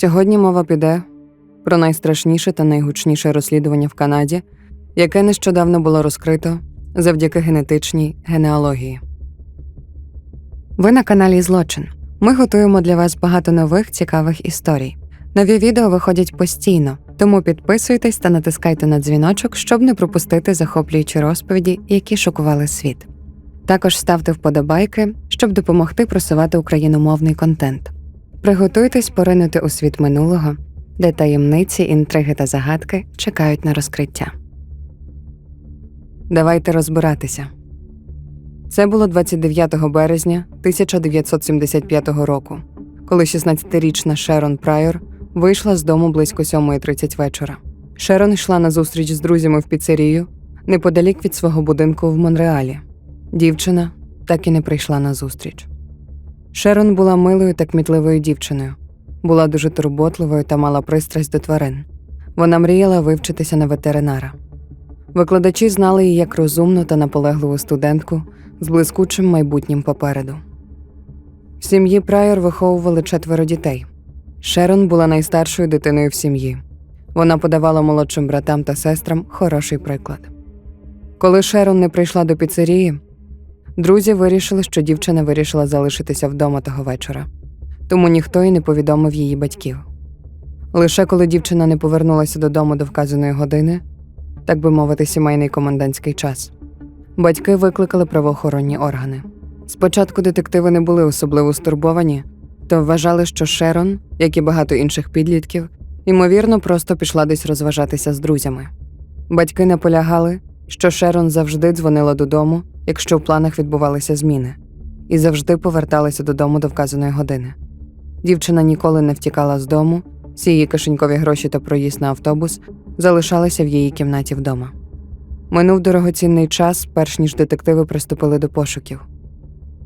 Сьогодні мова піде про найстрашніше та найгучніше розслідування в Канаді, яке нещодавно було розкрито завдяки генетичній генеалогії. Ви на каналі Злочин. Ми готуємо для вас багато нових цікавих історій. Нові відео виходять постійно, тому підписуйтесь та натискайте на дзвіночок, щоб не пропустити захоплюючі розповіді, які шокували світ. Також ставте вподобайки, щоб допомогти просувати україномовний контент. Приготуйтесь поринути у світ минулого, де таємниці, інтриги та загадки чекають на розкриття. Давайте розбиратися. Це було 29 березня 1975 року, коли 16-річна Шерон Прайор вийшла з дому близько 7.30 вечора. Шерон йшла на зустріч з друзями в піцерію неподалік від свого будинку в Монреалі. Дівчина так і не прийшла на зустріч. Шерон була милою та кмітливою дівчиною, була дуже турботливою та мала пристрасть до тварин. Вона мріяла вивчитися на ветеринара. Викладачі знали її як розумну та наполегливу студентку з блискучим майбутнім попереду. В сім'ї Прайор виховували четверо дітей. Шерон була найстаршою дитиною в сім'ї. Вона подавала молодшим братам та сестрам хороший приклад. Коли Шерон не прийшла до піцерії, друзі вирішили, що дівчина вирішила залишитися вдома того вечора, тому ніхто й не повідомив її батьків. Лише коли дівчина не повернулася додому до вказаної години, так би мовити, сімейний комендантський час, батьки викликали правоохоронні органи. Спочатку детективи не були особливо стурбовані, то вважали, що Шерон, як і багато інших підлітків, ймовірно, просто пішла десь розважатися з друзями. Батьки наполягали, що Шерон завжди дзвонила додому, якщо в планах відбувалися зміни, і завжди поверталася додому до вказаної години. Дівчина ніколи не втікала з дому, всі її кишенькові гроші та проїзд на автобус залишалися в її кімнаті вдома. Минув дорогоцінний час, перш ніж детективи приступили до пошуків.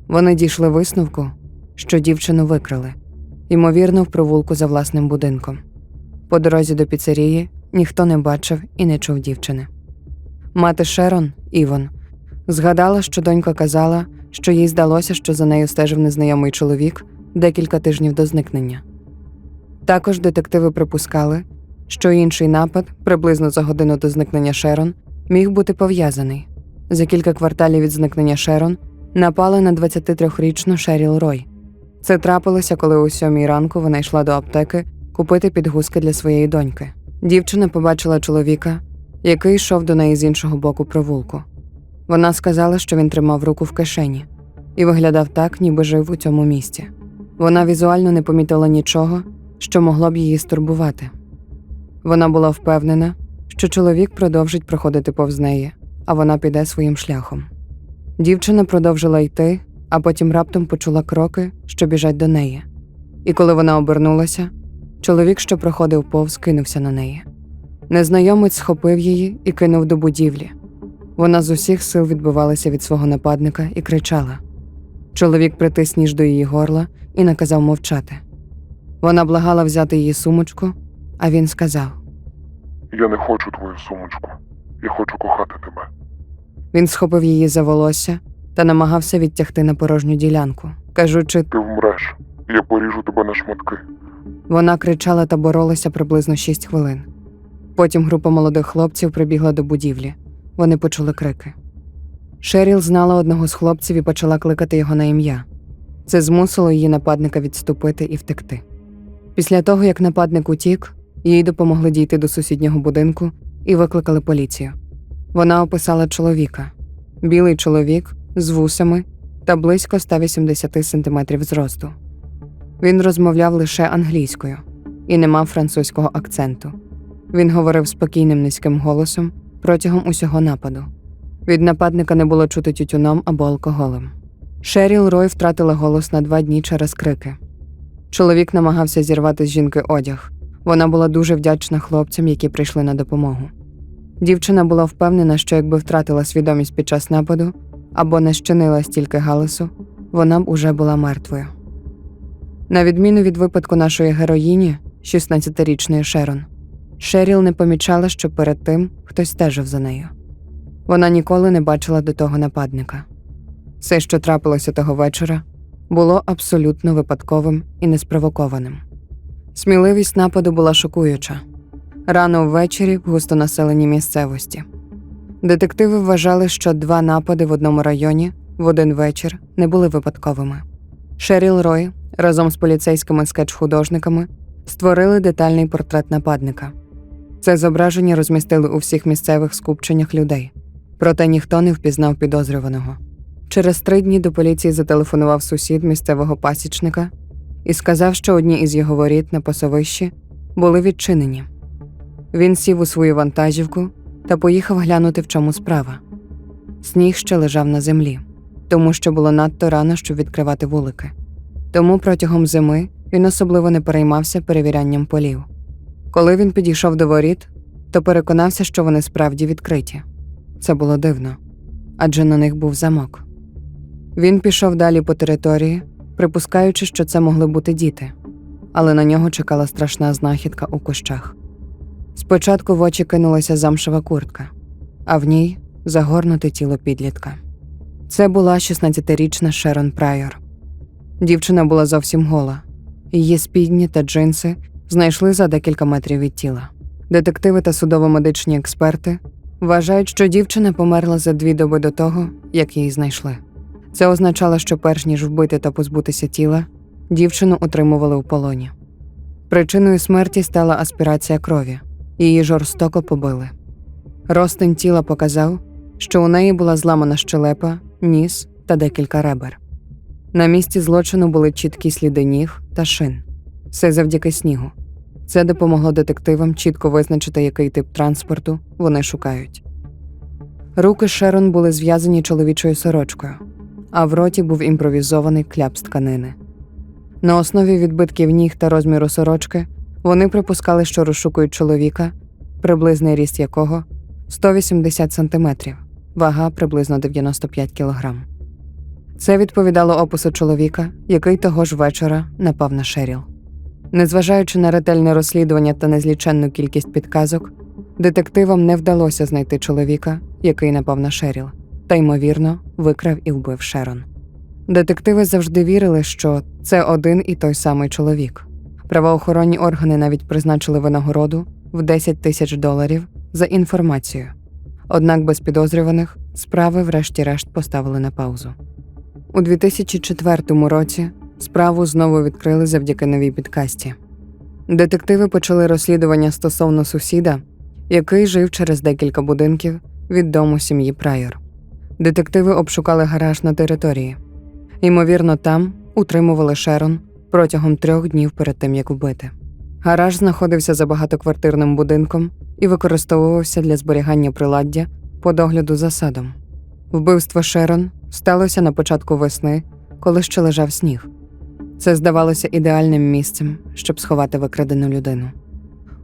Вони дійшли висновку, що дівчину викрали, ймовірно, в провулку за власним будинком. По дорозі до піцерії ніхто не бачив і не чув дівчини. Мати Шерон, Івон, згадала, що донька казала, що їй здалося, що за нею стежив незнайомий чоловік декілька тижнів до зникнення. Також детективи припускали, що інший напад, приблизно за годину до зникнення Шерон, міг бути пов'язаний. За кілька кварталів від зникнення Шерон напали на 23-річну Шеріл Рой. Це трапилося, коли о сьомій ранку вона йшла до аптеки купити підгузки для своєї доньки. Дівчина побачила чоловіка, який йшов до неї з іншого боку провулку. Вона сказала, що він тримав руку в кишені і виглядав так, ніби жив у цьому місці. Вона візуально не помітила нічого, що могло б її стурбувати. Вона була впевнена, що чоловік продовжить проходити повз неї, а вона піде своїм шляхом. Дівчина продовжила йти, а потім раптом почула кроки, що біжать до неї. І коли вона обернулася, чоловік, що проходив повз, кинувся на неї. Незнайомець схопив її і кинув до будівлі. Вона з усіх сил відбивалася від свого нападника і кричала. Чоловік притис ніж до її горла і наказав мовчати. Вона благала взяти її сумочку, а він сказав: Я не хочу твою сумочку. Я хочу кохати тебе. він схопив її за волосся та намагався відтягти на порожню ділянку, кажучи, Ти вмреш. Я поріжу тебе на шматки. Вона кричала та боролася приблизно шість хвилин. Потім група молодих хлопців прибігла до будівлі. Вони почули крики. Шеріл знала одного з хлопців і почала кликати його на ім'я. Це змусило її нападника відступити і втекти. Після того, як нападник утік, їй допомогли дійти до сусіднього будинку і викликали поліцію. Вона описала чоловіка білий чоловік з вусами та близько 180 см зросту. Він розмовляв лише англійською і не мав французького акценту. Він говорив спокійним низьким голосом протягом усього нападу. Від нападника не було чути тютюном або алкоголем. Шеріл Рой втратила голос на два дні через крики. Чоловік намагався зірвати з жінки одяг. Вона була дуже вдячна хлопцям, які прийшли на допомогу. Дівчина була впевнена, що якби втратила свідомість під час нападу або не щинила стільки галасу, вона б уже була мертвою. На відміну від випадку нашої героїні, 16-річної Шерон, Шеріл не помічала, що перед тим хтось стежив за нею. Вона ніколи не бачила до того нападника. Все, що трапилося того вечора, було абсолютно випадковим і неспровокованим. Сміливість нападу була шокуюча. Рано ввечері в густонаселеній місцевості. Детективи вважали, що два напади в одному районі в один вечір не були випадковими. Шеріл Рой разом з поліцейськими скетч-художниками створили детальний портрет нападника. Це зображення розмістили у всіх місцевих скупченнях людей, проте ніхто не впізнав підозрюваного. Через три дні до поліції зателефонував сусід місцевого пасічника і сказав, що одні із його воріт на пасовищі були відчинені. Він сів у свою вантажівку та поїхав глянути, в чому справа. Сніг ще лежав на землі, тому що було надто рано, щоб відкривати вулики. Тому протягом зими він особливо не переймався перевірянням полів. Коли він підійшов до воріт, то переконався, що вони справді відкриті. Це було дивно, адже на них був замок. Він пішов далі по території, припускаючи, що це могли бути діти, але на нього чекала страшна знахідка у кущах. Спочатку в очі кинулася замшева куртка, а в ній загорнуте тіло підлітка. Це була 16-річна Шерон Прайор. Дівчина була зовсім гола. Її спідні та джинси знайшли за декілька метрів від тіла. Детективи та судово-медичні експерти вважають, що дівчина померла за дві доби до того, як її знайшли. Це означало, що перш ніж вбити та позбутися тіла, дівчину утримували у полоні. Причиною смерті стала аспірація крові. Її жорстоко побили. Ростин тіла показав, що у неї була зламана щелепа, ніс та декілька ребер. На місці злочину були чіткі сліди ніг та шин. Все завдяки снігу. Це допомогло детективам чітко визначити, який тип транспорту вони шукають. Руки Шерон були зв'язані чоловічою сорочкою, а в роті був імпровізований кляп з тканини. На основі відбитків ніг та розміру сорочки вони припускали, що розшукують чоловіка, приблизний ріст якого 180 см, вага приблизно 95 кг. Це відповідало опису чоловіка, який того ж вечора напав на Шеріл. Незважаючи на ретельне розслідування та незліченну кількість підказок, детективам не вдалося знайти чоловіка, який напав на Шеріл, та ймовірно викрав і вбив Шерон. Детективи завжди вірили, що це один і той самий чоловік. Правоохоронні органи навіть призначили винагороду в 10 тисяч доларів за інформацію. Однак без підозрюваних справи врешті-решт поставили на паузу. У 2004 році справу знову відкрили завдяки новій підкасті. Детективи почали розслідування стосовно сусіда, який жив через декілька будинків від дому сім'ї Прайор. Детективи обшукали гараж на території. Ймовірно, там утримували Шерон протягом трьох днів перед тим, як вбити. Гараж знаходився за багатоквартирним будинком і використовувався для зберігання приладдя по догляду за садом. Вбивство Шерон сталося на початку весни, коли ще лежав сніг. Це здавалося ідеальним місцем, щоб сховати викрадену людину.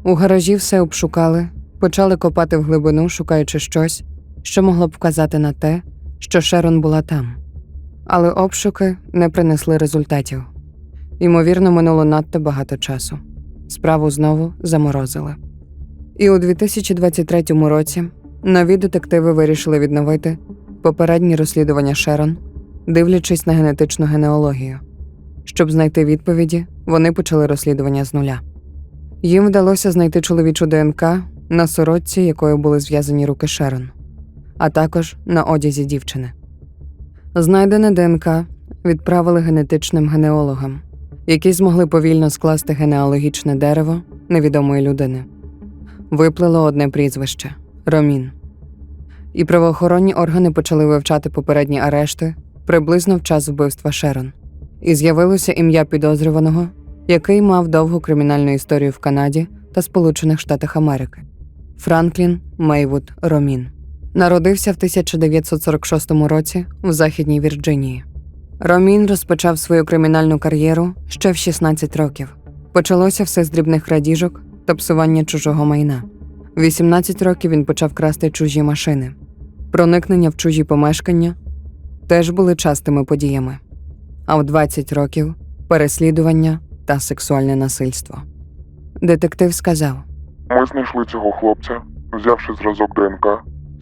У гаражі все обшукали, почали копати в глибину, шукаючи щось, що могло б вказати на те, що Шерон була там. Але обшуки не принесли результатів. Ймовірно, минуло надто багато часу. Справу знову заморозили. І у 2023 році нові детективи вирішили відновити попередні розслідування Шерон, дивлячись на генетичну генеалогію. Щоб знайти відповіді, вони почали розслідування з нуля. Їм вдалося знайти чоловічу ДНК на сорочці, якою були зв'язані руки Шерон, а також на одязі дівчини. Знайдене ДНК відправили генетичним генеологам, які змогли повільно скласти генеалогічне дерево невідомої людини. Виплило одне прізвище Ромін. І правоохоронні органи почали вивчати попередні арешти приблизно в час вбивства Шерон. І з'явилося ім'я підозрюваного, який мав довгу кримінальну історію в Канаді та Сполучених Штатах Америки Франклін Мейвуд Ромін. Народився в 1946 році в Західній Вірджинії. Ромін розпочав свою кримінальну кар'єру ще в 16 років. Почалося все з дрібних крадіжок та псування чужого майна. В 18 років він почав красти чужі машини. Проникнення в чужі помешкання теж були частими подіями. А в 20 років переслідування та сексуальне насильство. Детектив сказав: Ми знайшли цього хлопця, взявши зразок ДНК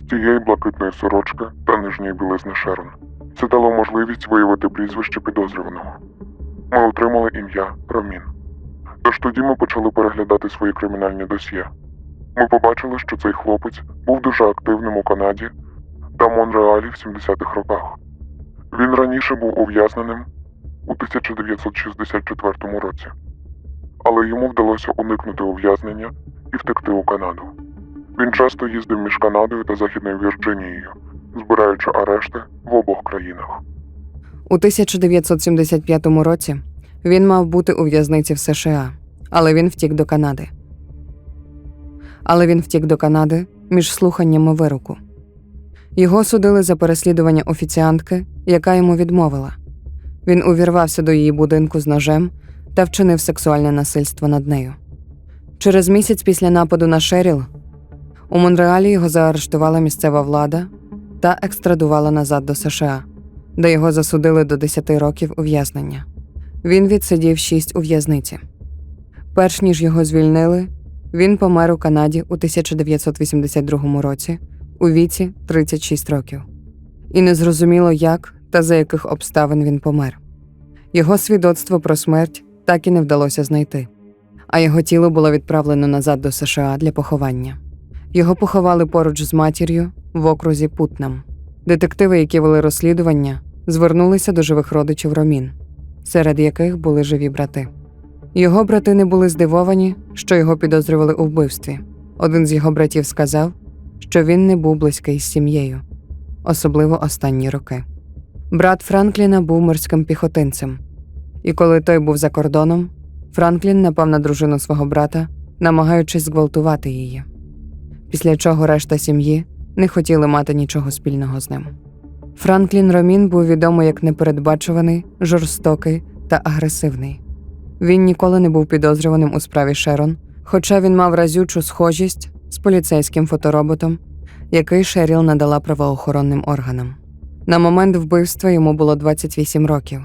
з цієї блакитної сорочки та нижньої білизни Шерон. Це дало можливість виявити прізвище підозрюваного. Ми отримали ім'я Ромін. Тож тоді ми почали переглядати свої кримінальні досьє. Ми побачили, що цей хлопець був дуже активним у Канаді та Монреалі в 70-х роках. Він раніше був ув'язненим у 1964 році, але йому вдалося уникнути ув'язнення і втекти у Канаду. Він часто їздив між Канадою та Західною Вірджинією, збираючи арешти в обох країнах. У 1975 році він мав бути у в'язниці в США, але він втік до Канади. Але він втік до Канади між слуханнями вироку. Його судили за переслідування офіціантки, яка йому відмовила. Він увірвався до її будинку з ножем та вчинив сексуальне насильство над нею. Через місяць після нападу на Шеріл у Монреалі його заарештувала місцева влада та екстрадувала назад до США, де його засудили до 10 років ув'язнення. Він відсидів 6 у в'язниці. Перш ніж його звільнили, він помер у Канаді у 1982 році у віці 36 років. І незрозуміло, як та за яких обставин він помер. Його свідоцтво про смерть так і не вдалося знайти, а його тіло було відправлено назад до США для поховання. Його поховали поруч з матір'ю в окрузі Путнам. Детективи, які вели розслідування, звернулися до живих родичів Ромін, серед яких були живі брати. Його брати не були здивовані, що його підозрювали у вбивстві. Один з його братів сказав, що він не був близький з сім'єю, особливо останні роки. Брат Франкліна був морським піхотинцем, і коли той був за кордоном, Франклін напав на дружину свого брата, намагаючись зґвалтувати її. Після чого решта сім'ї не хотіли мати нічого спільного з ним. Франклін Ромін був відомий як непередбачуваний, жорстокий та агресивний. Він ніколи не був підозрюваним у справі Шерон, хоча він мав разючу схожість з поліцейським фотороботом, який Шеріл надала правоохоронним органам. На момент вбивства йому було 28 років,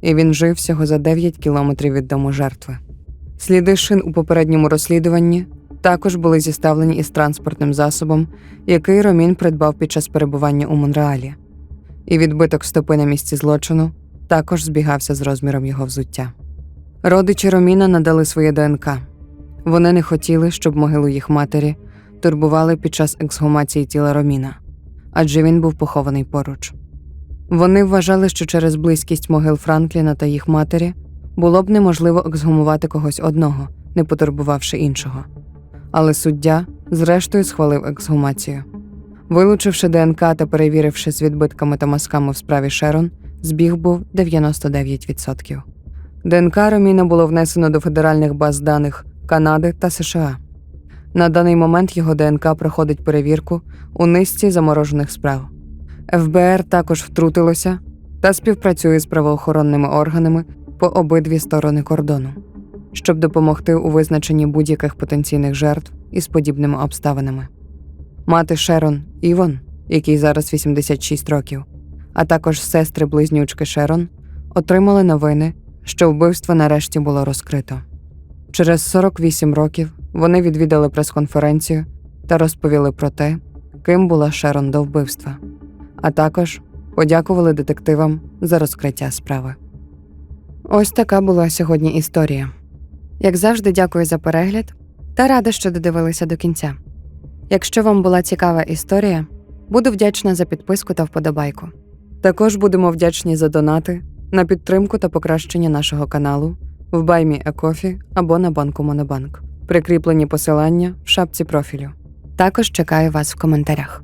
і він жив всього за 9 кілометрів від дому жертви. Сліди шин у попередньому розслідуванні також були зіставлені із транспортним засобом, який Ромін придбав під час перебування у Монреалі. І відбиток стопи на місці злочину також збігався з розміром його взуття. Родичі Роміна надали своє ДНК. Вони не хотіли, щоб могилу їх матері турбували під час ексгумації тіла Роміна, адже він був похований поруч. Вони вважали, що через близькість могил Франкліна та їх матері було б неможливо ексгумувати когось одного, не потурбувавши іншого. Але суддя, зрештою, схвалив ексгумацію. Вилучивши ДНК та перевіривши з відбитками та мазками в справі Шерон, збіг був 99%. ДНК Роміна було внесено до федеральних баз даних Канади та США. На даний момент його ДНК проходить перевірку у низці заморожених справ. ФБР також втрутилося та співпрацює з правоохоронними органами по обидві сторони кордону, щоб допомогти у визначенні будь-яких потенційних жертв із подібними обставинами. Мати Шерон Івон, якій зараз 86 років, а також сестри близнючки Шерон, отримали новини, що вбивство нарешті було розкрито. Через 48 років вони відвідали прес-конференцію та розповіли про те, ким була Шерон до вбивства, а також подякували детективам за розкриття справи. Ось така була сьогодні історія. Як завжди, дякую за перегляд та рада, що додивилися до кінця. Якщо вам була цікава історія, буду вдячна за підписку та вподобайку. Також будемо вдячні за донати на підтримку та покращення нашого каналу в Баймі Екофі або на банку Монобанк. Прикріплені посилання в шапці профілю. Також чекаю вас в коментарях.